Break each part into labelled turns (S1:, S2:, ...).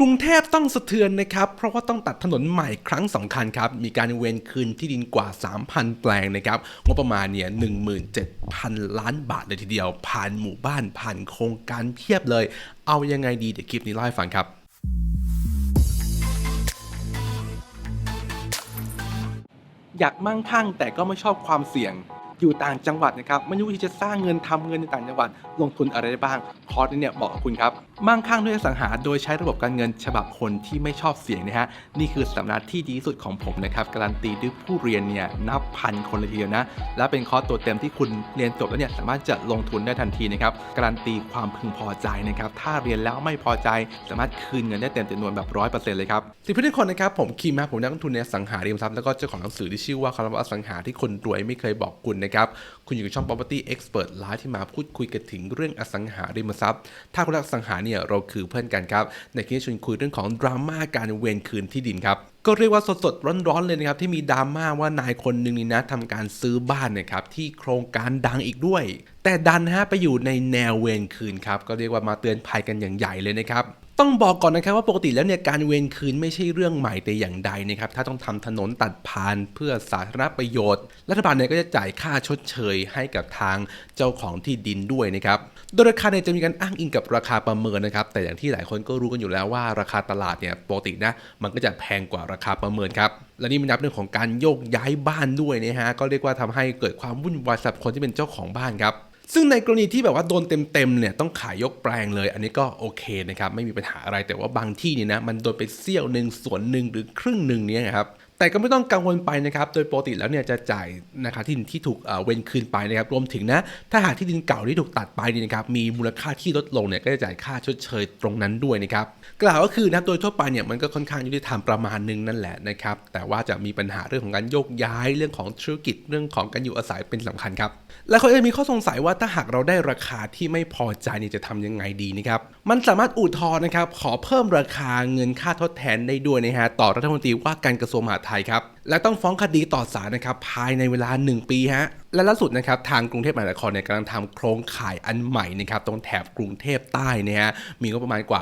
S1: กรุงเทพต้องสะเทือนนะครับ เพราะว่าต้องตัดถนนใหม่ครั้งสำคัญครับ มีการเวนคืนที่ดินกว่า 3,000 แปลงนะครับ งบประมาณเนี่ย17,000 ล้านบาทเลยทีเดียว ผ่านหมู่บ้านผ่านโครงการเพียบเลย เอายังไงดีเดี๋ยวคลิปนี้เล่าให้ฟังครับอยากมั่งคั่งแต่ก็ไม่ชอบความเสี่ยง อยู่ต่างจังหวัดนะครับไม่รู้ที่จะสร้างเงินทำเงินในต่างจังหวัด ลงทุนอะไรได้บ้างคอร์สนี้เนี่ยบอกกับคุณครับมั่งคั่งด้วยสังหาโดยใช้ระบบการเงินฉบับคนที่ไม่ชอบเสี่ยงนะฮะนี่คือสำนักที่ดีสุดของผมนะครับการันตีด้วยผู้เรียนเนี่ยนับพันคนเลยทีเดียวนะและเป็นคอร์สตัวเต็มที่คุณเรียนจบแล้วเนี่ยสามารถจะลงทุนได้ทันทีนะครับการันตีความพึงพอใจนะครับถ้าเรียนแล้วไม่พอใจ สามารถคืนเงินได้เต็มจำนวนแบบร้อยเปอร์เซ็นต์เลยครับสิเพื่อนทุกคนนะครับผมคิมนะผมนักลงทุนในสังหาริมทรัพย์แล้วก็เจ้าของหนังสือที่ชื่อว่าคำว่าสังหาที่คนรวยไม่เคยบอกคุณนะครับ คุณอยู่กับช่อง property expert ไลฟ์ที่มาพูดคุยกันถึงเรื่องอสังหาริมทรัพย์ ถ้าคุณรักอสังหาเนี่ยเราคือเพื่อนกันครับ ในคลิปนี้ชวนคุยเรื่องของดราม่าการเวนคืนที่ดินครับก็เรียกว่าสดๆ ร้อนๆ เลยนะครับ ที่มีดราม่าว่านายคนหนึ่งนี่นะทำการซื้อบ้านนะครับ ที่โครงการดังอีกด้วย แต่ดันฮะไปอยู่ในแนวเวนคืนครับ ก็เรียกว่ามาเตือนภัยกันอย่างใหญ่เลยนะครับ ต้องบอกก่อนนะครับว่าปกติแล้วเนี่ยการเวนคืนไม่ใช่เรื่องใหม่แต่อย่างใดนะครับถ้าต้องทำถนนตัดผ่านเพื่อสาธารณประโยชน์ รัฐบาลเนี่ยก็จะจ่ายค่าชดเชยให้กับทางเจ้าของที่ดินด้วยนะครับโดยราคาเนี่ยจะมีการอ้างอิงกับราคาประเมินนะครับแต่อย่างที่หลายคนก็รู้กันอยู่แล้วว่าราคาตลาดเนี่ยปกตินะมันก็จะแพงกว่าราคาประเมินครับและนี่มันนับเรื่องของการโยกย้ายบ้านด้วยนะฮะก็เรียกว่าทำให้เกิดความวุ่นวายสำหรับคนที่เป็นเจ้าของบ้านครับ ซึ่งในกรณีที่แบบว่าโดนเต็มๆเนี่ยต้องขายยกแปลงเลย อันนี้ก็โอเคนะครับไม่มีปัญหาอะไรแต่ว่าบางที่เนี่ยนะมันโดนไปเสี้ยวหนึ่งส่วนหนึ่งหรือครึ่งหนึ่งเนี่ยนะครับ แต่ก็ไม่ต้องกังวลไปนะครับ โดยปกติแล้วเนี่ยจะจ่ายนะครับที่ดินที่ถูกเว้นคืนไปนะครับ รวมถึงนะ ถ้าหากที่ดินเก่าที่ถูกตัดไปนี่นะครับ มีมูลค่าที่ลดลงเนี่ยก็จะจ่ายค่าชดเชยตรงนั้นด้วยนะครับ กล่าวก็คือนะโดยทั่วไปเนี่ยมันก็ค่อนข้างยุติธรรมประมาณหนึงนั่นแหละนะครับ แต่ว่าจะมีปัญหาเรื่องของการโยกย้ายเรื่องของธุรกิจเรื่องของการอยู่อาศัยเป็นสำคัญครับ แล้วเขาจะมีข้อสงสัยว่าถ้าหากเราได้ราคาที่ไม่พอใจเนี่ยจะทำยังไงดีนะครับ มันสามารถอุทธรณ์นะครับขอเพิ่มราคาเงินค่าทดแทนได้ด้วยนะฮะต่อรัฐมนตรีว่าการกระทรวงมหาดไทยครับ และต้องฟ้องคดีต่อศาลนะครับภายในเวลา 1 ปีฮะและล่าสุดนะครับทางกรุงเทพมหานครเนี่ยกำลังทำโครงข่ายอันใหม่นะครับตรงแถบกรุงเทพใต้นะฮะมีงบประมาณกว่า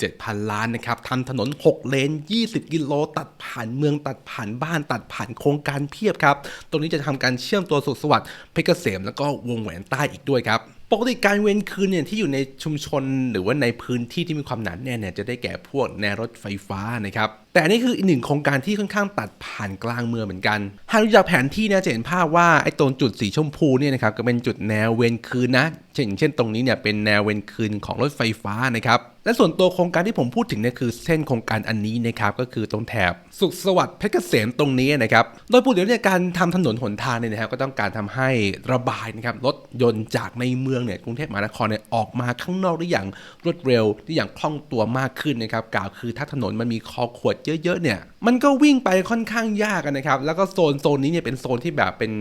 S1: 17,000 ล้านนะครับทำถนน 6 เลน 20 กิโล ตัดผ่านเมืองตัดผ่านบ้านตัดผ่านโครงการเพียบครับ ตรงนี้จะทำการเชื่อมตัวสุขสวัสดิ์เพชรเกษมแล้วก็วงแหวนใต้อีกด้วยครับปกติการเว้นคืนเนี่ยที่อยู่ในชุมชนหรือว่าในพื้นที่ที่มีความหนาแน่นเนี่ยจะได้แก่พวกแนวรถไฟฟ้านะครับแต่อันนี้คืออีกหนึ่งโครงการที่ค่อนข้างตัดผ่านกลางเมืองเหมือนกันหากดูจากแผนที่เนี่ยจะเห็นภาพว่าไอ้ตรงจุดสีชมพูเนี่ยนะครับก็เป็นจุดแนวเว้นคืนนะเช่นเช่นตรงนี้เนี่ยเป็นแนวเว้นคืนของรถไฟฟ้านะครับและส่วนตัวโครงการที่ผมพูดถึงเนี่ยคือเส้นโครงการอันนี้นะครับก็คือตรงแถบสุขสวัสดิ์เพชรเกษมตรงนี้นะครับโดยปกติแล้วเนี่ยการทำถนนหนทางเนี่ยนะครับก็ต้องการทำให้ระบายนะครับรถยนต์จากในเมืองเนี่ยกรุงเทพมหานครเนี่ยออกมาข้างนอกได้อย่างรวดเร็วได้อย่างคล่องตัวมากขึ้นนะครับกล่าวคือถ้าถนนมันมีคอขวดเยอะๆเนี่ยมันก็วิ่งไปค่อนข้างยากนะครับ แล้วก็โซนโซนนี้เนี่ยเป็นโซนที่แบบเป็น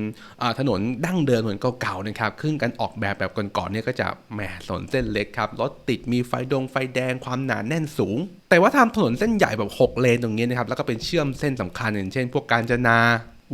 S1: ถนนดั้งเดิมเหมือนเก่าๆนะครับขึ้นกันออกแบบแบบก่อนๆเนี่ยก็จะแหมถนนเส้นเล็กครับรถติดมีไฟดงไฟแดงความหนาแน่นสูง แต่ว่าทำถนนเส้นใหญ่แบบ 6 เลนตรงนี้นะครับแล้วก็เป็นเชื่อมเส้นสำคัญอย่างเช่น พวกการจนา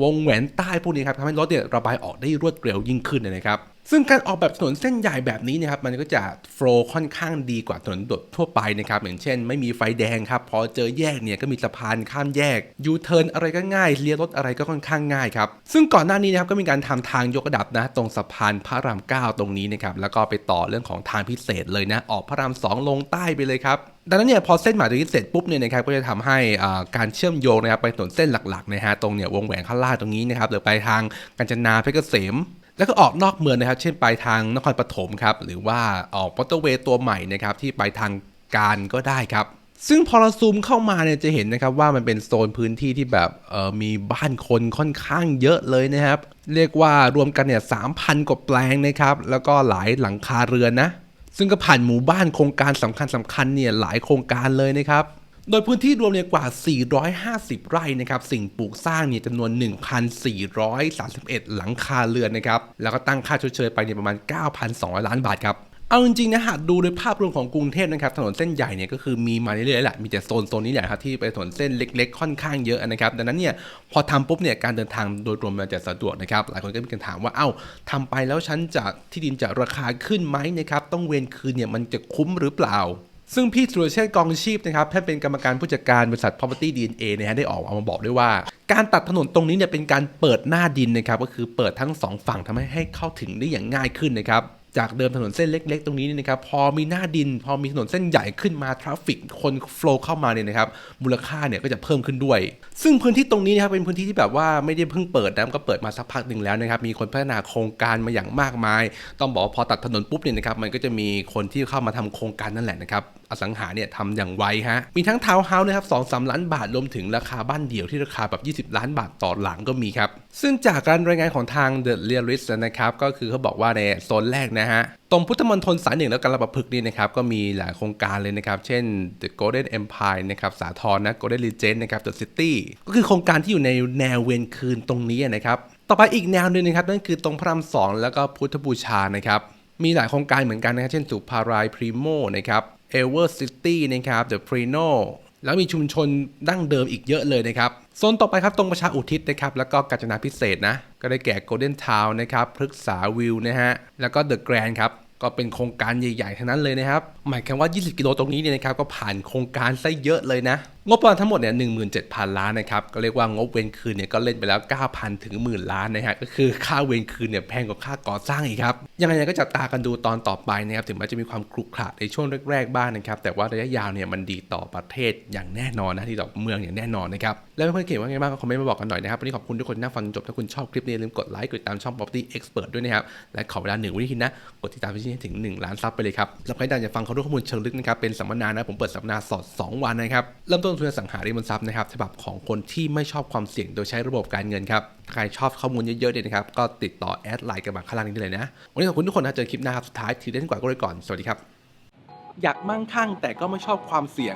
S1: วงแหวนใต้พวกนี้ครับทำให้รถเนี่ยระบายออกได้รวดเร็วยิ่งขึ้นนะครับ ซึ่งการออกแบบถนนเส้นใหญ่แบบนี้นะครับมันก็จะโฟล์ค่อนข้างดีกว่าถนนดดทั่วไปนะครับอย่างเช่น ไม่มีไฟแดงครับพอเจอแยกเนี่ยก็มีสะพานข้ามแยกยูเทิร์นอะไรก็ง่ายเลี้ยวรถอะไรก็ค่อนข้างง่ายครับซึ่งก่อนหน้านี้นะครับก็มีการทำทางยกระดับนะตรงสะพานพระรามเก้าตรงนี้นะครับแล้วก็ไปต่อเรื่องของทางพิเศษเลยนะออกพระรามสองลงใต้ไปเลยครับดังนั้นเนี่ยพอเส้นหมายตรงนี้เสร็จปุ๊บเนี่ยนะครับก็จะทำให้อ่าการเชื่อมโยงนะครับไปถนนเส้นหลักๆนะฮะตรงเนี่ยวงแหวนข้างล่างตรงนี้นะครับหรือไปทางกาญจนาเพชรเกษม แล้วก็ออกนอกเมืองนะครับ เช่นไปทางนครปฐมครับ หรือว่าออกมอเตอร์เวย์ตัวใหม่นะครับที่ไปทางการก็ได้ครับ ซึ่งพอเราซูมเข้ามาเนี่ยจะเห็นนะครับว่ามันเป็นโซนพื้นที่ที่แบบเออมีบ้านคนค่อนข้างเยอะเลยนะครับ เรียกว่ารวมกันเนี่ยสามพันกว่าแปลงนะครับ แล้วก็หลายหลังคาเรือนนะ ซึ่งก็ผ่านหมู่บ้านโครงการสำคัญสคัญเนี่ยหลายโครงการเลยนะครับ โดยพื้นที่รวมเนี่ยกว่า 450 ไร่นะครับ สิ่งปลูกสร้างเนี่ยจำนวน 1,431 หลังคาเรือนนะครับ แล้วก็ตั้งค่าชดเชยไปเนี่ยประมาณ 9,200 ล้านบาทครับเอาจริงๆนะหากดูโดยภาพรวมของกรุงเทพนะครับถนนเส้นใหญ่เนี่ยก็คือมีมาเรื่อยๆแหละมีแต่โซนโซนนี้แหละครับที่เป็นถนนเส้นเล็ก ๆ ค่อนข้างเยอะนะครับดังนั้นเนี่ยพอทำปุ๊บเนี่ยการเดินทางโดยรวมมันจะสะดวกนะครับหลายคนก็มีคำถามว่าเอ้าทำไปแล้วฉันจะที่ดินจะราคาขึ้นไหมนะครับต้องเวนคืนเนี่ยมันจะคุ้มหรือเปล่า ซึ่งพี่สุรเชษฐ์กองชีพนะครับท่านเป็นกรรมการผู้จัดการบริษัท Property DNA นะฮะได้ออกมาบอกด้วยว่า การตัดถนนตรงนี้เนี่ยเป็นการเปิดหน้าดินนะครับก็คือเปิดทั้งสองฝั่งทำให้ให้เข้าถึงได้อย่างง่ายขึ้นนะครับ จากเดิมถนนเส้นเล็ก ๆ ตรงนี้นี่นะครับพอมีหน้าดิน พอมีถนนเส้นใหญ่ขึ้นมาทราฟฟิกคนโฟล์เข้ามาเนี่ยนะครับมูลค่าเนี่ยก็จะเพิ่มขึ้นด้วย ซึ่งพื้นที่ตรงนี้นะครับเป็นพื้นที่ที่แบบว่าไม่ได้เพิ่งเปิดนะก็เปิดมาสักพักหนึ่งแล้วนะครับมีคนพัฒนาโครงการมาอย่างมากมาย ต้องบอกว่าพอตัดถนนปุ๊บเนี่ยนะครับมันก็จะมีคนที่เข้ามาทำโครงการนั่นแหละนะครับอสังหาเนี่ยทำอย่างไวฮะ มีทั้งทาวน์เฮาส์นะครับสองสามล้านบาทรวมถึงราคาบ้านเดี่ยวที่ราคาแบบ 20 ล้านบาทต่อหลังก็มีครับ ซึ่งจากการรายงานของทาง The Realist นะครับ ก็คือเขาบอกว่าในโซนแรกนะฮะตรงพุทธมณฑลสายหนึ่งแล้วการระบพึกนี่นะครับก็มีหลายโครงการเลยนะครับ เช่น The Golden Empire นะครับสาทรนะ Golden Legend นะครับ The City ก็คือโครงการที่อยู่ในแนวเวียนคืนตรงนี้นะครับต่อไปอีกแนวหนึ่งนะครับนั่นคือตรงพระรามสองแล้วก็พุทธบูชานะครับมีหลายโครงการเหมือนกันนะครับเช่นสุภารายพรีโมนะครับ เอเวอร์ซิตี้นะครับเดอะพรีโนแล้วมีชุมชนดั้งเดิมอีกเยอะเลยนะครับโซนต่อไปครับตรงประชาอุทิศนะครับแล้วก็กาญจนาพิเศษนะ ก็ได้แก่โกลเด้นทาวน์นะครับพฤกษาวิวนะฮะแล้วก็เดอะแกรนครับก็เป็นโครงการใหญ่ๆทั้งนั้นเลยนะครับ หมายความว่า 20 กิโลตรงนี้เนี่ยนะครับก็ผ่านโครงการซะเยอะเลยนะ งบประมาณทั้งหมดเนี่ย17,000ล้านนะครับ ก็เรียกว่างบเวรคืนเนี่ยก็เล่นไปแล้ว9,000ถึงหมื่นล้านนะฮะ ก็คือค่าเวรคืนเนี่ยแพงกว่าค่าก่อสร้างอีกครับ ยังไงก็จับตากันดูตอนต่อไปนะครับ ถึงแม้จะมีความครุกขระในช่วงแรกๆบ้างนะครับ แต่ว่าระยะยาวเนี่ยมันดีต่อประเทศอย่างแน่นอนนะ ที่ต่อเมืองอย่างแน่นอนนะครับ แล้วเพื่อนๆเขียนว่าไงบ้างก็คอมเมนต์มาบอกกันหน่อยนะครับ วันนี้ขอบคุณทุกคนที่นั่งฟังจนจบถ้าคุณชอบคลิปนี้อย่าลืมกดไลค์ กดติดตามช่อง Property Expert ด้วยนะครับ และขอเวลาหนึ่งวินาทีนะ กดติดตามพี่ถึง 1 ล้านซับไปเลยครับแล้วใครอยากจะฟังเขาด้วยข้อมูลเชิงลึกนะครับเป็นสัมมนานะผมเปิดสัมมนาสด2วันนะครับเริ่มต้นทุนอสังหาริมทรัพย์นะครับฉบับของคนที่ไม่ชอบความเสี่ยงโดยใช้ระบบการเงินครับใครชอบข้อมูลเยอะๆเนี่ยนะครับก็ติดต่อแอดไลน์กันมาข้างล่างนี้ได้เลยนะวันนี้ขอบคุณทุกคนนะเจอคลิปหน้าครับสุดท้ายทีเด่นกว่าก็เลยก่อนสวัสดีครับอยากมั่งคั่งแต่ก็ไม่ชอบความเสี่ยง